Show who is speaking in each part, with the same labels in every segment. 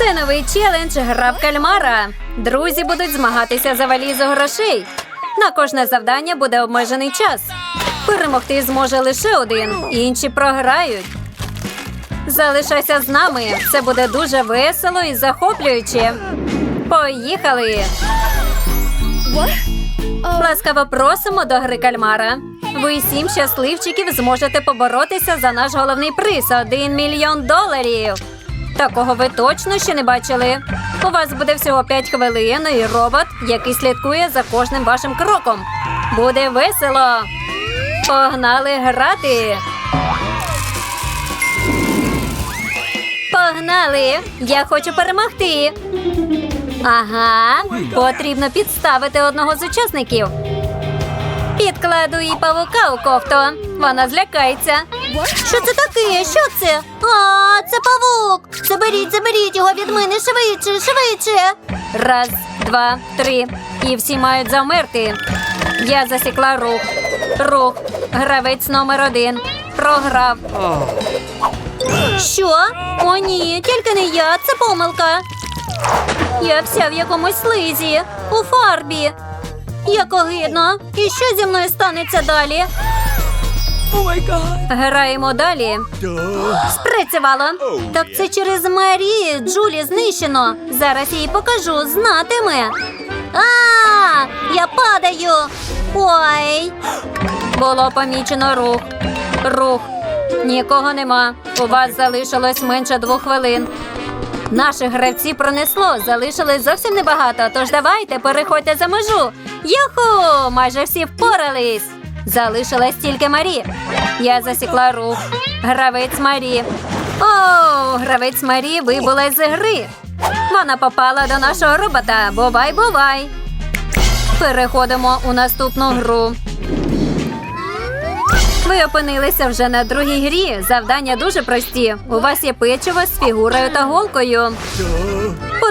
Speaker 1: Це новий челендж гра в кальмара. Друзі будуть змагатися за валізу грошей. На кожне завдання буде обмежений час. Перемогти зможе лише один, інші програють. Залишайся з нами. Це буде дуже весело і захоплююче. Поїхали! Ласкаво просимо до гри кальмара. Ви сім щасливчиків зможете поборотися за наш головний приз один мільйон доларів. Такого ви точно ще не бачили. У вас буде всього 5 хвилин і робот, який слідкує за кожним вашим кроком. Буде весело. Погнали грати. Погнали! Я хочу перемогти. Ага, потрібно підставити одного з учасників. Підкладу їй павука у кофту. Вона злякається. Що це таке? Що це? А, це павук. Заберіть, заберіть його від мене швидше, швидше. Раз, два, три. І всі мають замерти. Я засікла рух. Рух. Гравець номер один. Програв. Що? О, ні, тільки не я, це помилка. Я вся в якомусь слизі, у фарбі. Як огидно. І що зі мною станеться далі? Граємо далі. Спрацювало. Так це через Марі Джулі знищено. Зараз я їй покажу, знатиме. А, я падаю. Ой. Було помічено рух. Рух. Нікого нема. У вас залишилось менше двох хвилин. Наших гравців пронесло, залишилось зовсім небагато. Тож давайте переходьте за межу. Юху! Майже всі впорались. Залишилась тільки Марі. Я засікла рух. Гравець Марі. О, гравець Марі вибула з гри. Вона попала до нашого робота. Бувай, бувай. Переходимо у наступну гру. Ви опинилися вже на другій грі. Завдання дуже прості. У вас є печиво з фігурою та голкою.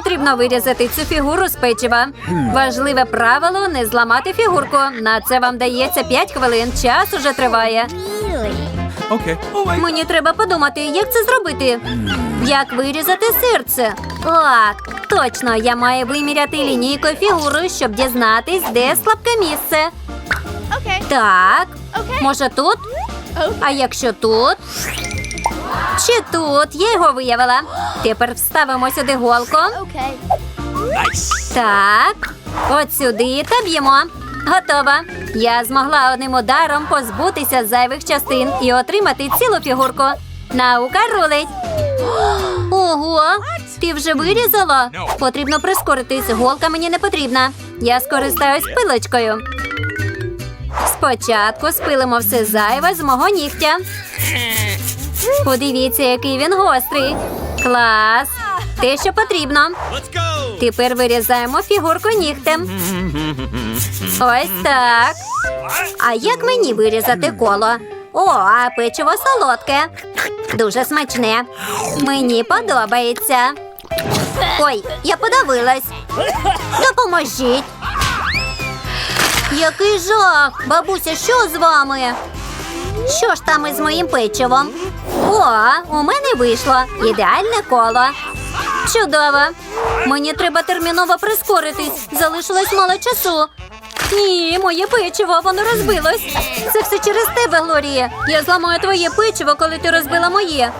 Speaker 1: Потрібно вирізати цю фігуру з печива. Важливе правило не зламати фігурку. На це вам дається 5 хвилин. Час уже триває.
Speaker 2: Okay.
Speaker 1: Мені треба подумати, як це зробити. Як вирізати серце? Так, точно, я маю виміряти лінійкою фігуру, щоб дізнатись, де слабке місце.
Speaker 3: Okay.
Speaker 1: Так,
Speaker 3: Okay.
Speaker 1: може тут? А якщо тут? Тут? Я його виявила. Тепер вставимо сюди голку. Так, от сюди та б'ємо. Готова. Я змогла одним ударом позбутися зайвих частин і отримати цілу фігурку. Наука рулить. Ого, ти вже вирізала? Потрібно прискоритись. Голка мені не потрібна. Я скористаюсь пилочкою. Спочатку спилимо все зайве з мого нігтя. Подивіться, який він гострий. Клас. Те, що потрібно. Тепер вирізаємо фігурку нігтем. Ось так. А як мені вирізати коло? О, а печиво солодке. Дуже смачне. Мені подобається. Ой, я подавилась. Допоможіть. Який жах! Бабуся, що з вами? Що ж там із моїм печивом? О, у мене вийшло ідеальне коло. Чудово. Мені треба терміново прискоритись. Залишилось мало часу. Ні, моє печиво, воно розбилось. Це все через тебе, Глорія. Я зламаю твоє печиво, коли ти розбила моє.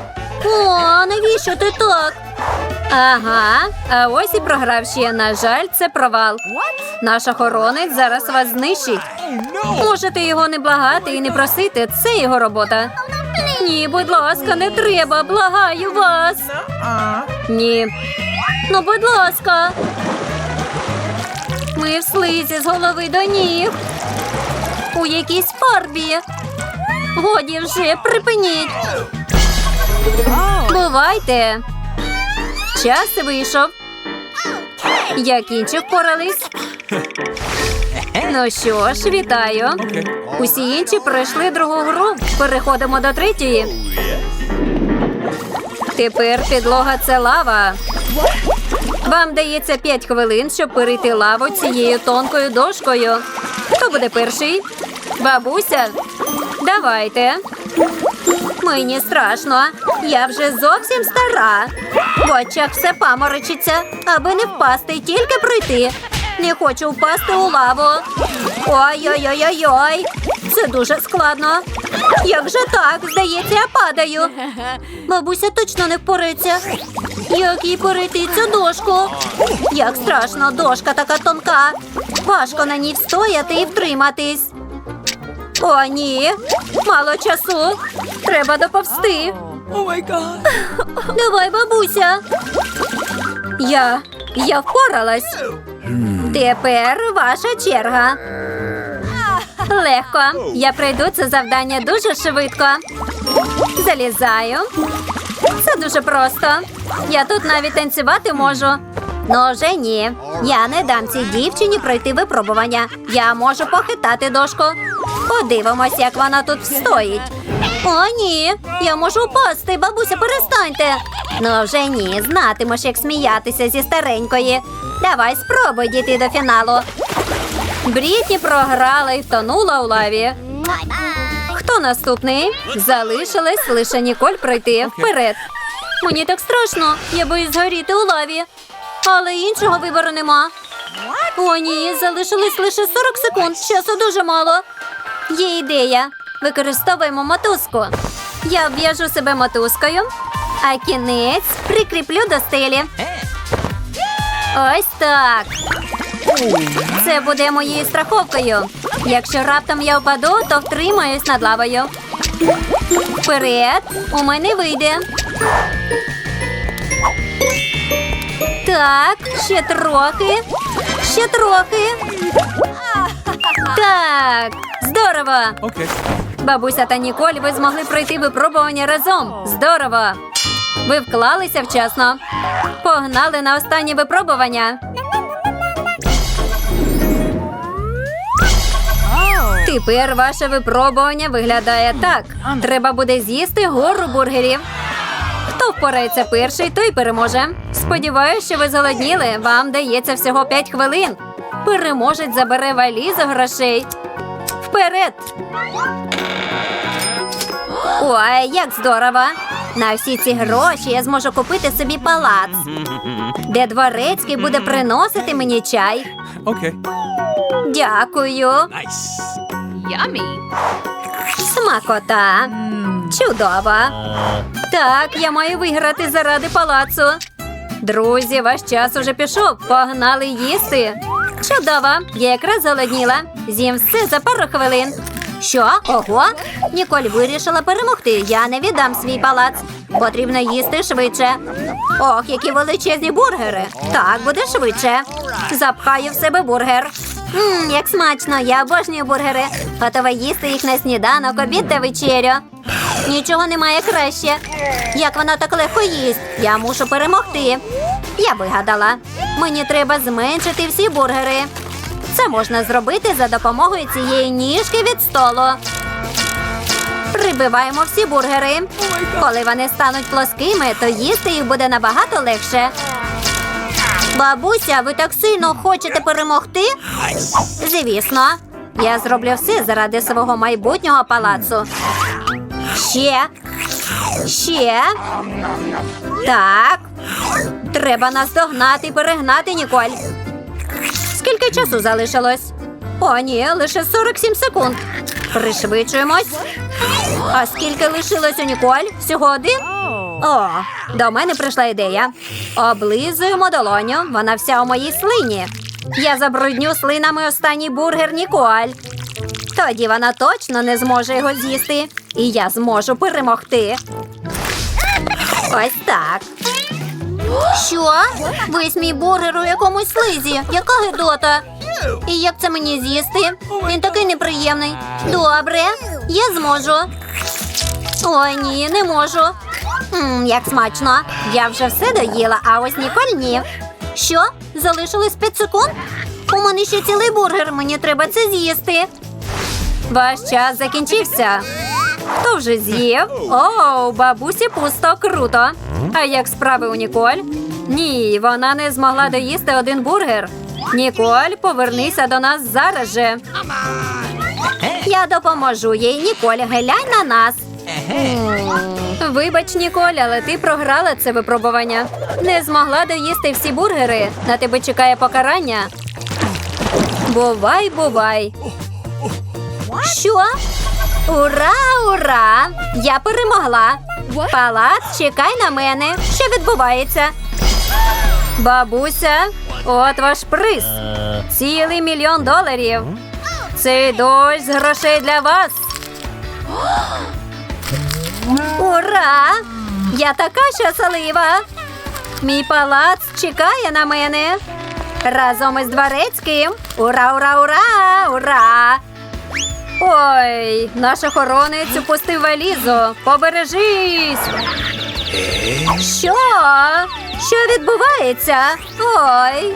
Speaker 1: О, навіщо ти так? Ага, а ось і програв ще. На жаль, це провал. Наш охоронець зараз вас знищить. Можете його не благати і не просити. Це його робота. Ні, будь ласка, не треба. Благаю вас. Ні. Ну, будь ласка. Ми в слизі з голови до ніг. У якійсь фарбі. Годі вже припиніть. Бувайте. Час вийшов. Як інші впорались. Ну що ж, вітаю. Усі інші пройшли другу гру. Переходимо до третьої. Тепер підлога це лава. Вам дається 5 хвилин, щоб перейти лаву цією тонкою дошкою. Хто буде перший? Бабуся? Давайте. Мені страшно. Я вже зовсім стара. В очах все паморочиться, аби не впасти, тільки пройти. Не хочу впасти у лаву. Ой-ой-ой-ой-ой. Це дуже складно. Як же так? Здається, я падаю. Бабуся точно не впорається. Як їй перейти цю дошку? Як страшно, дошка така тонка. Важко на ній встояти і втриматись. О, ні. Мало часу. Треба доповсти. Давай, бабуся. Я. Я впоралась. Тепер ваша черга. Легко. Я пройду це завдання дуже швидко. Залізаю. Це дуже просто. Я тут навіть танцювати можу. Ну вже ні. Я не дам цій дівчині пройти випробування. Я можу похитати дошку. Подивимось, як вона тут встоїть. О, ні. Я можу впасти. Бабуся, перестаньте. Ну вже ні. Знатимеш, як сміятися зі старенької. Давай спробуй дійти до фіналу. Брітні програла і втонула у лаві. Хто наступний? Залишилась лише Ніколь пройти вперед. Мені так страшно, я боюсь згоріти у лаві. Але іншого вибору нема. О, ні, залишилось лише 40 секунд. Часу дуже мало. Є ідея. Використовуємо мотузку. Я обв'яжу себе мотузкою, а кінець прикріплю до стелі. Ось так. Це буде моєю страховкою. Якщо раптом я впаду, то втримаюсь над лавою. Вперед, у мене вийде. Так, ще трохи. Ще трохи. Так, здорово.
Speaker 2: Okay.
Speaker 1: Бабуся та Ніколь, ви змогли пройти випробування разом. Здорово! Ви вклалися вчасно. Погнали на останнє випробування. Тепер ваше випробування виглядає так: треба буде з'їсти гору бургерів. Хто впорається перший, той переможе. Сподіваюсь, що ви зголодніли. Вам дається всього 5 хвилин. Переможець забере валізу грошей. Вперед! Ой, як здорово! На всі ці гроші я зможу купити собі палац, де дворецький буде приносити мені чай.
Speaker 2: Okay.
Speaker 1: Дякую.
Speaker 2: Nice.
Speaker 1: Смакота. Чудово. Так, я маю виграти заради палацу. Друзі, ваш час уже пішов. Погнали їсти. Чудово. Я якраз голодніла. З'їм все за пару хвилин. Що? Ого? Ніколь вирішила перемогти. Я не віддам свій палац. Потрібно їсти швидше. Ох, які величезні бургери. Так, буде швидше. Запхаю в себе бургер. Мм, як смачно, я обожнюю бургери. Готова їсти їх на сніданок, обід та вечерю. Нічого немає краще. Як вона так легко їсть, я мушу перемогти. Я вигадала. Мені треба зменшити всі бургери. Це можна зробити за допомогою цієї ніжки від столу. Прибиваємо всі бургери. Коли вони стануть плоскими, то їсти їх буде набагато легше. Бабуся, ви так сильно хочете перемогти? Звісно, я зроблю все заради свого майбутнього палацу. Ще. Ще. Так. Треба наздогнати і перегнати, Ніколь. Скільки часу залишилось? О, ні, лише 47 секунд. Пришвидшуємось. А скільки лишилось у Ніколь? Всього один? О, до мене прийшла ідея. Облизуємо долоню, вона вся у моїй слині. Я забрудню слинами останній бургер Ніколь. Тоді вона точно не зможе його з'їсти. І я зможу перемогти. Ось так. Що? Весь мій бургер у якомусь слизі. Яка гидота? І як це мені з'їсти? Він такий неприємний. Добре, я зможу. Ой, ні, не можу. Мм, як смачно. Я вже все доїла, а ось Ніколь ні. Що? Залишилось 5 секунд? У мене ще цілий бургер, мені треба це з'їсти. Ваш час закінчився. Хто вже з'їв? О, бабусі пусто круто. А як справи у Ніколь? Ні, вона не змогла доїсти один бургер. Ніколь, повернися до нас зараз же. Я допоможу їй, Ніколь, глянь на нас. Вибач, Ніколь, але ти програла це випробування. Не змогла доїсти всі бургери. На тебе чекає покарання. Бувай, бувай. Що? Ура, ура! Я перемогла. Палац, чекай на мене. Що відбувається? Бабуся, от ваш приз. Цілий мільйон доларів. Цей дощ з грошей для вас. Ура! Я така щаслива. Мій палац чекає на мене. Разом із дворецьким. Ура, ура, ура! Ура! Ой, наш охоронець упустив валізу. Побережись! Що? Що відбувається? Ой.